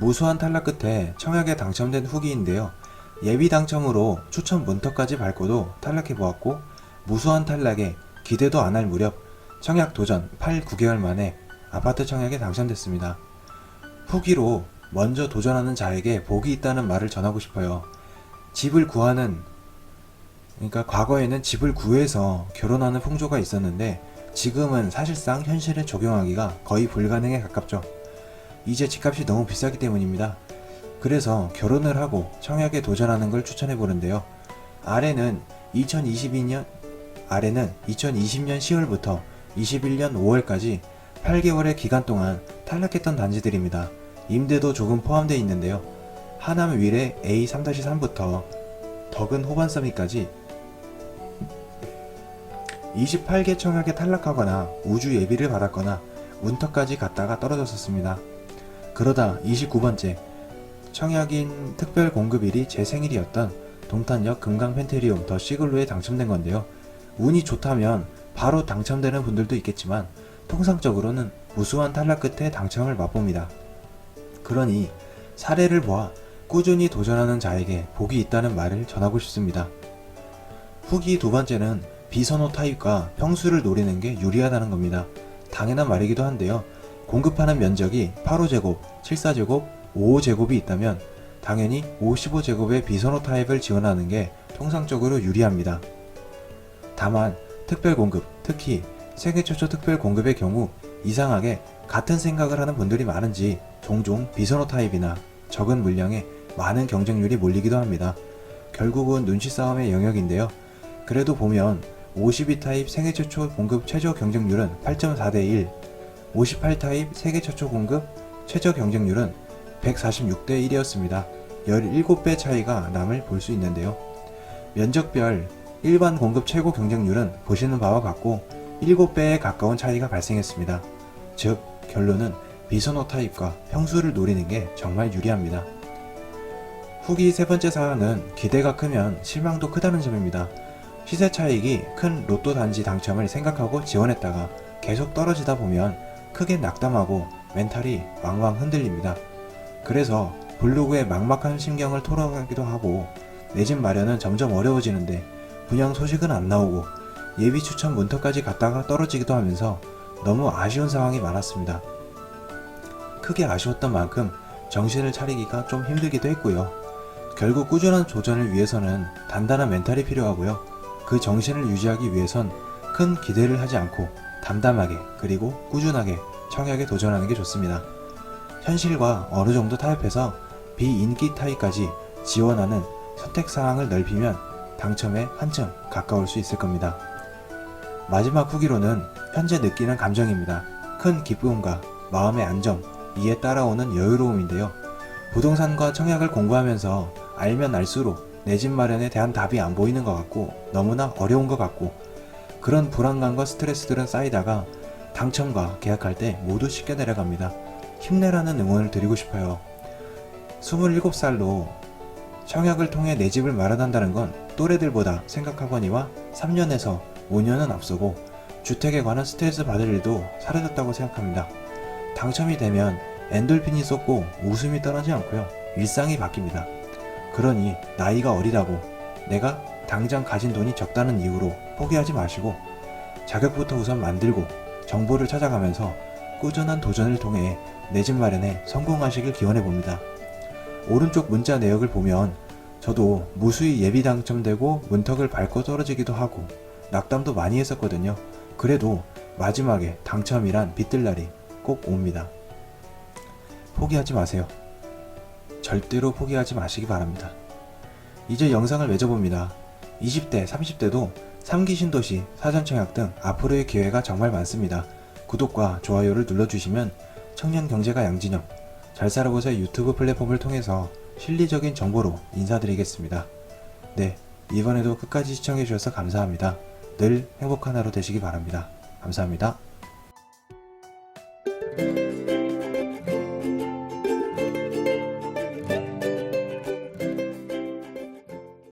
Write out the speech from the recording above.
무수한 탈락 끝에 청약에 당첨된 후기인데요. 예비 당첨으로 추천 문턱까지 밟고도 탈락해 보았고 무수한 탈락에 기대도 안 할 무렵 청약 도전 8, 9개월 만에 아파트 청약에 당첨됐습니다. 후기로 먼저 도전하는 자에게 복이 있다는 말을 전하고 싶어요. 집을 구하는 그러니까 과거에는 집을 구해서 결혼하는 풍조가 있었는데 지금은 사실상 현실에 적용하기가 거의 불가능에 가깝죠. 이제 집값이 너무 비싸기 때문입니다. 그래서 결혼을 하고 청약에 도전하는 걸 추천해 보는데요. 아래는 2022년 아래는 2020년 10월부터 21년 5월까지 8개월의 기간 동안 탈락했던 단지들입니다. 임대도 조금 포함되어 있는데요. 하남 위례 A3-3부터 덕은 호반서미까지 28개 청약에 탈락하거나 우주 예비를 받았거나 문턱까지 갔다가 떨어졌었습니다. 그러다 29번째 청약인 특별 공급일이 제 생일이었던 동탄역 금강 펜테리움 더 시글로에 당첨된 건데요. 운이 좋다면 바로 당첨되는 분들도 있겠지만 통상적으로는 무수한 탈락 끝에 당첨을 맛봅니다. 그러니 사례를 보아 꾸준히 도전하는 자에게 복이 있다는 말을 전하고 싶습니다. 후기 두 번째는 비선호 타입과 평수를 노리는 게 유리하다는 겁니다. 당연한 말이기도 한데요. 공급하는 면적이 8호제곱, 74제곱, 55제곱이 있다면 당연히 55제곱의 비선호 타입을 지원하는 게 통상적으로 유리합니다. 다만 특별 공급, 특히 세계 최초 특별 공급의 경우 이상하게 같은 생각을 하는 분들이 많은지 종종 비선호 타입이나 적은 물량에 많은 경쟁률이 몰리기도 합니다. 결국은 눈치 싸움의 영역인데요. 그래도 보면 52 타입 세계 최초 공급 최저 경쟁률은 8.4대 1, 58 타입 세계 최초 공급 최저 경쟁률은 146대 1이었습니다. 17배 차이가 남을 볼 수 있는데요. 면적별 일반 공급 최고 경쟁률은 보시는 바와 같고 7배에 가까운 차이가 발생했습니다. 즉, 결론은 비선호 타입과 평수를 노리는 게 정말 유리합니다. 후기 세 번째 사항은 기대가 크면 실망도 크다는 점입니다. 시세 차익이 큰 로또 단지 당첨을 생각하고 지원했다가 계속 떨어지다 보면 크게 낙담하고 멘탈이 왕왕 흔들립니다. 그래서 블로그에 막막한 심경을 토로하기도 하고 내 집 마련은 점점 어려워지는데 분양 소식은 안 나오고 예비 추천 문턱까지 갔다가 떨어지기도 하면서 너무 아쉬운 상황이 많았습니다. 크게 아쉬웠던 만큼 정신을 차리기가 좀 힘들기도 했고요. 결국 꾸준한 도전을 위해서는 단단한 멘탈이 필요하고요. 그 정신을 유지하기 위해선 큰 기대를 하지 않고 담담하게 그리고 꾸준하게 청약에 도전하는 게 좋습니다. 현실과 어느 정도 타협해서 비인기 타입까지 지원하는 선택 사항을 넓히면 당첨에 한층 가까울 수 있을 겁니다. 마지막 후기로는 현재 느끼는 감정입니다. 큰 기쁨과 마음의 안정, 이에 따라오는 여유로움인데요. 부동산과 청약을 공부하면서 알면 알수록 내 집 마련에 대한 답이 안 보이는 것 같고 너무나 어려운 것 같고 그런 불안감과 스트레스들은 쌓이다가 당첨과 계약할 때 모두 쉽게 내려갑니다. 힘내라는 응원을 드리고 싶어요. 27살로 청약을 통해 내 집을 마련한다는 건 또래들보다 생각하거니와 3년에서 5년은 앞서고 주택에 관한 스트레스 받을 일도 사라졌다고 생각합니다. 당첨이 되면 엔돌핀이 쏟고 웃음이 떠나지 않고요. 일상이 바뀝니다. 그러니 나이가 어리다고 내가 당장 가진 돈이 적다는 이유로 포기하지 마시고 자격부터 우선 만들고 정보를 찾아가면서 꾸준한 도전을 통해 내 집 마련에 성공하시길 기원해 봅니다. 오른쪽 문자 내역을 보면 저도 무수히 예비 당첨되고 문턱을 밟고 떨어지기도 하고 낙담도 많이 했었거든요. 그래도 마지막에 당첨이란 빛들 날이 꼭 옵니다. 포기하지 마세요. 절대로 포기하지 마시기 바랍니다. 이제 영상을 맺어봅니다. 20대, 30대도 3기 신도시, 사전청약 등 앞으로의 기회가 정말 많습니다. 구독과 좋아요를 눌러주시면 청년 경제가 양진영, 잘 살아보세 유튜브 플랫폼을 통해서 실리적인 정보로 인사드리겠습니다. 네, 이번에도 끝까지 시청해주셔서 감사합니다. 늘 행복한 하루 되시기 바랍니다. 감사합니다.